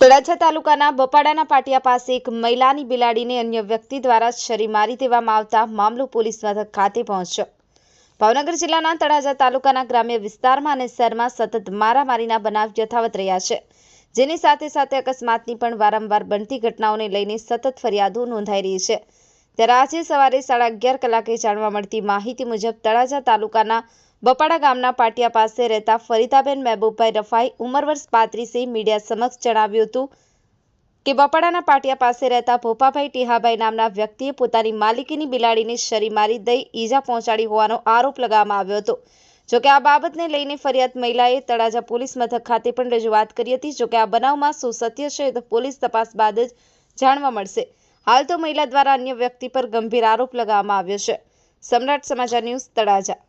તળાજા તાલુકાના બપાડાના પાટિયા પાસે એક મહિલાની બિલાડીને અન્ય વ્યક્તિ દ્વારા છરી મારી દેવામાં આવતા મામલો પોલીસ મથક ખાતે પહોંચ્યો. ભાવનગર જિલ્લાના તળાજા તાલુકાના ગ્રામ્ય વિસ્તારમાં અને શહેરમાં સતત મારામારીના બનાવ યથાવત રહ્યા છે. જેની સાથે સાથે અકસ્માતની પણ વારંવાર બનતી ઘટનાઓને લઈને સતત ફરિયાદો નોંધાઈ રહી છે. ત્યારે આજે સવારે સાડા અગિયાર કલાકે જાણવા મળતી માહિતી મુજબ તળાજા તાલુકાના બપાડા ગામના પાટિયા પાસે રહેતા ફરીદાબેન મહેબૂબભાઈ રફાઈ ઉંમર વર્ષ પાંત્રીસે મીડિયા સમક્ષ જણાવ્યું હતું કે બપાડાના પાટિયા પાસે રહેતા ભોપાભાઈ ટીહાભાઈ નામના વ્યક્તિએ પોતાની માલિકીની બિલાડીને શરી મારી દઈ ઈજા પહોંચાડી હોવાનો આરોપ લગાવવામાં આવ્યો હતો. જોકે આ બાબતને લઈને ફરિયાદ મહિલાએ તળાજા પોલીસ મથક ખાતે પણ રજૂઆત કરી હતી. જોકે આ બનાવમાં શું સત્ય છે તો પોલીસ તપાસ બાદ જ જાણવા મળશે. હાલ તો મહિલા દ્વારા અન્ય વ્યક્તિ પર ગંભીર આરોપ લગાવવામાં આવ્યો છે. સમ્રાટ સમાચાર ન્યૂઝ તળાજા.